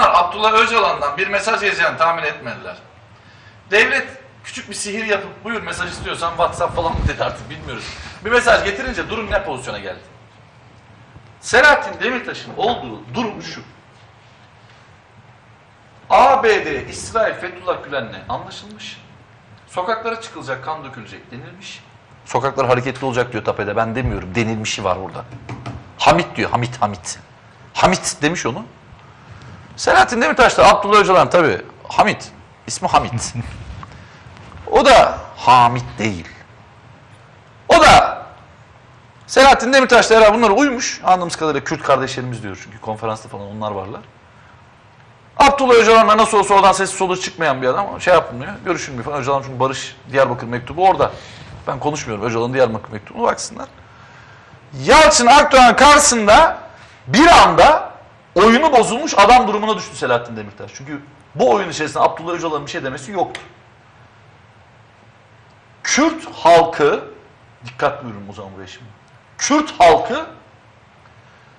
Bunlar Abdullah Öcalan'dan bir mesaj yazacağını tahmin etmediler. Devlet küçük bir sihir yapıp buyur mesaj istiyorsan WhatsApp falan mı dedi artık bilmiyoruz. Bir mesaj getirince durum ne pozisyona geldi? Selahattin Demirtaş'ın olduğu durum şu. ABD, İsrail, Fethullah Gülen'le anlaşılmış. Sokaklara çıkılacak, kan dökülecek denilmiş. Sokaklar hareketli olacak diyor tapede. Ben demiyorum. Denilmişi var burada. Hamit diyor. Hamit, Hamit. Hamit demiş onu. Selahattin Demirtaş da Abdullah Öcalan tabii. Hamit. İsmi Hamit. o da Hamit değil. O da Selahattin Demirtaş da herhalde bunlara uymuş. Anladığımız kadarıyla Kürt kardeşlerimiz diyor çünkü konferansta falan onlar varlar. Abdullah Öcalan'la nasıl olsa oradan sessiz soluğu çıkmayan bir adam şey yapmıyor, görüşülmüyor falan. Öcalan çünkü Barış Diyarbakır mektubu orada. Ben konuşmuyorum Öcalan'ın Diyarbakır mektubuna baksınlar. Yalçın Akdoğan karşısında bir anda oyunu bozulmuş adam durumuna düştü Selahattin Demirtaş. Çünkü bu oyun içerisinde Abdullah Öcalan'ın bir şey demesi yoktu. Kürt halkı, dikkat buyurun o zaman buraya şimdi. Kürt halkı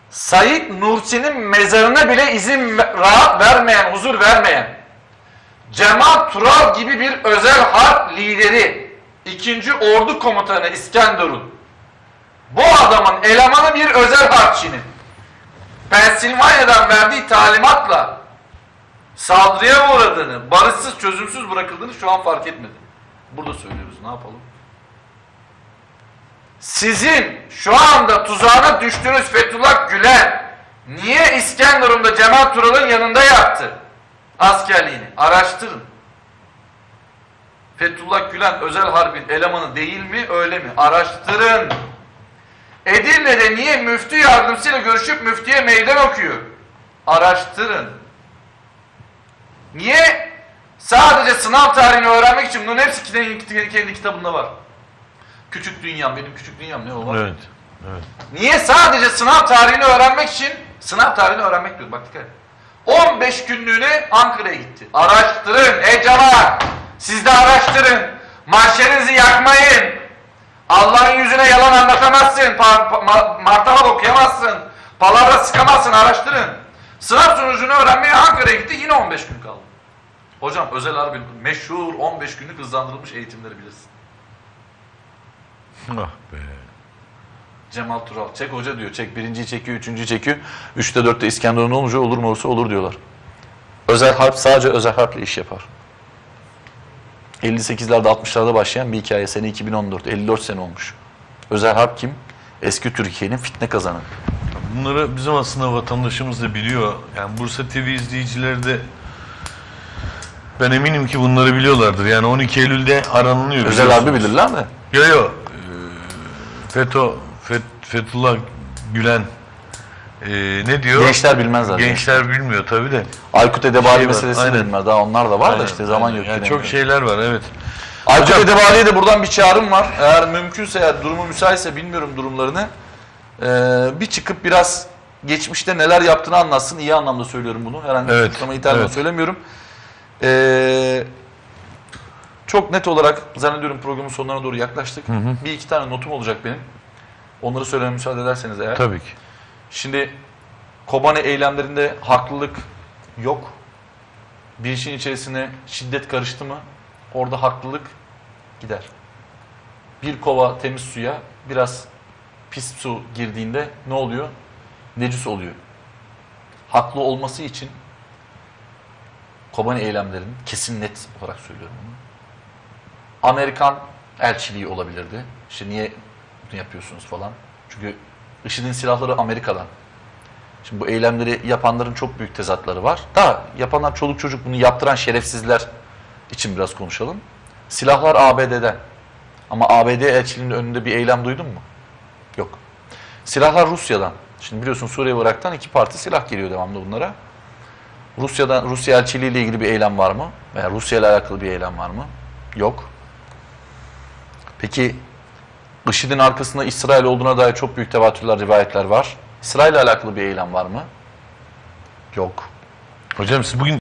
Said Nursi'nin mezarına bile izin rahat vermeyen, huzur vermeyen Cemal Tural gibi bir özel harp lideri, 2. Ordu Komutanı İskenderun, bu adamın elemanı bir özel harpçinin Pensilvanya'dan verdiği talimatla saldırıya uğradığını, barışsız, çözümsüz bırakıldığını şu an fark etmedi. Burada söylüyoruz, ne yapalım? Sizin şu anda tuzağına düştüğünüz Fethullah Gülen niye İskenderun'da Cemal Tural'ın yanında yaptı askerliğini? Araştırın. Fethullah Gülen özel harbin elemanı değil mi öyle mi? Araştırın. Edirne'de niye müftü yardımcısıyla görüşüp müftüye meydan okuyor? Araştırın. Niye? Sadece sınav tarihini öğrenmek için bunun hepsi kendi, kendi kitabında var. Küçük dünyam, benim küçük dünyam ne o var? Evet. Evet. Niye? Sadece sınav tarihini öğrenmek için, sınav tarihini öğrenmek diyor bak dikkat et. 15 günlüğüne Ankara'ya gitti. Araştırın ey cemaat. Siz de araştırın. Mahşerinizi yakmayın. Allah'ın yüzüne yalan anlatamazsın. Pa, pa, ma, martabat okuyamazsın. Palavra sıkamazsın. Araştırın. Sınav sonucunu öğrenmeye Ankara'ya gitti. Yine 15 gün kaldı. Hocam özel harbi meşhur 15 günlük hızlandırılmış eğitimleri bilirsin. Ah be. Cemal Tural. Çek hoca diyor. Çek birinciyi çekiyor, üçüncüyü çekiyor. Üçte dörtte İskenderun olunca olur mu olursa olur diyorlar. Özel harp sadece özel harple iş yapar. 58'lerde 60'larda başlayan bir hikaye. Sene 2014. 54 sene olmuş. Özel harp kim? Eski Türkiye'nin fitne kazanı. Bunları bizim aslında vatandaşımız da biliyor. Yani Bursa TV izleyicileri de ben eminim ki bunları biliyorlardır. Yani 12 Eylül'de aranılıyor. Özel harbi bilirler mi? Yo yo. Ee, FETÖ, Fet, Fethullah Gülen ee, ne diyor? Gençler bilmezler. Gençler bilmiyor tabii de. Aykut Edebali Şey meselesini aynen. bilmez. Daha onlar da var da Aynen, işte zaman aynen. yok. Yani çok şeyler var evet. Aykut Hocam- Edebali'ye de buradan bir çağrım var. Eğer mümkünse, eğer durumu müsaitse bilmiyorum durumlarını. Ee, bir çıkıp biraz geçmişte neler yaptığını anlatsın. İyi anlamda söylüyorum bunu. Herhangi bir Evet, suçlama ithal evet. söylemiyorum. Ee, çok net olarak zannediyorum programın sonlarına doğru yaklaştık. Bir iki tane notum olacak benim. Onları söylememe müsaade ederseniz eğer. Tabii ki. Şimdi Kobane eylemlerinde haklılık yok. Bir işin içerisine şiddet karıştı mı orada haklılık gider. Bir kova temiz suya biraz pis su girdiğinde ne oluyor? Necis oluyor. Haklı olması için Kobane eylemlerinin kesin net olarak söylüyorum bunu. Amerikan elçiliği olabilirdi. İşte niye bunu yapıyorsunuz falan. Çünkü IŞİD'in silahları Amerika'dan. Şimdi bu eylemleri yapanların çok büyük tezatları var. Da yapanlar çoluk çocuk bunu yaptıran şerefsizler için biraz konuşalım. Silahlar ABD'den. Ama ABD elçiliğinin önünde bir eylem duydun mu? Yok. Silahlar Rusya'dan. Şimdi biliyorsun Suriye ve Irak'tan iki parti silah geliyor devamlı bunlara. Rusya'dan Rusya elçiliği ile ilgili bir eylem var mı? Veya Rusya ile alakalı bir eylem var mı? Yok. Peki IŞİD'in arkasında İsrail olduğuna dair çok büyük tevatürler, rivayetler var. İsrail alakalı bir eylem var mı? Yok. Hocam siz bugün